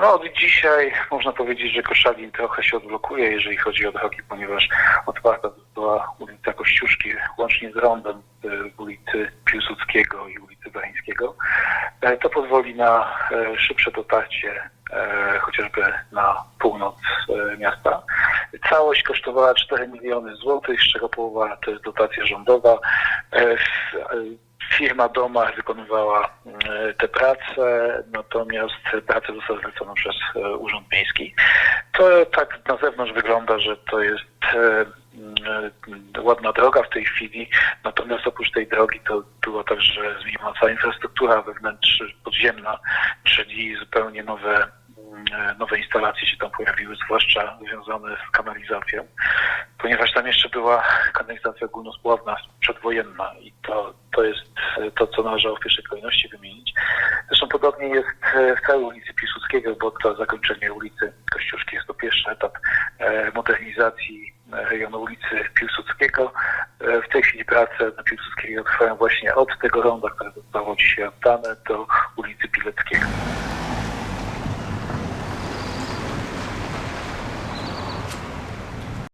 No od dzisiaj można powiedzieć, że Koszalin trochę się odblokuje, jeżeli chodzi o drogi, ponieważ otwarta została ulica Kościuszki łącznie z rondem e, ulicy Piłsudskiego i ulicy Barańskiego. E, To pozwoli na e, szybsze dotarcie chociażby na północ miasta. Całość kosztowała 4 miliony złotych, z czego połowa to jest dotacja rządowa. E, e, Firma Domach wykonywała e, te prace, natomiast prace zostały zlecone przez Urząd Miejski. To tak na zewnątrz wygląda, że to jest ładna droga w tej chwili, natomiast oprócz tej drogi to była także zmieniona cała infrastruktura wewnętrzna, podziemna, czyli zupełnie nowe, nowe instalacje się tam pojawiły, zwłaszcza związane z kanalizacją, ponieważ tam jeszcze była kanalizacja ogólnospławna przedwojenna i to, to jest e, to, co należało w pierwszej kolejności wymienić. Zresztą podobnie jest e, w całej ulicy Piłsudskiego, bo to zakończenie ulicy Kościuszki jest to pierwszy etap e, modernizacji e, rejonu ulicy Piłsudskiego. E, W tej chwili prace na Piłsudskiego trwają właśnie od tego ronda, które zostało dzisiaj oddane, do ulicy Pileckiego.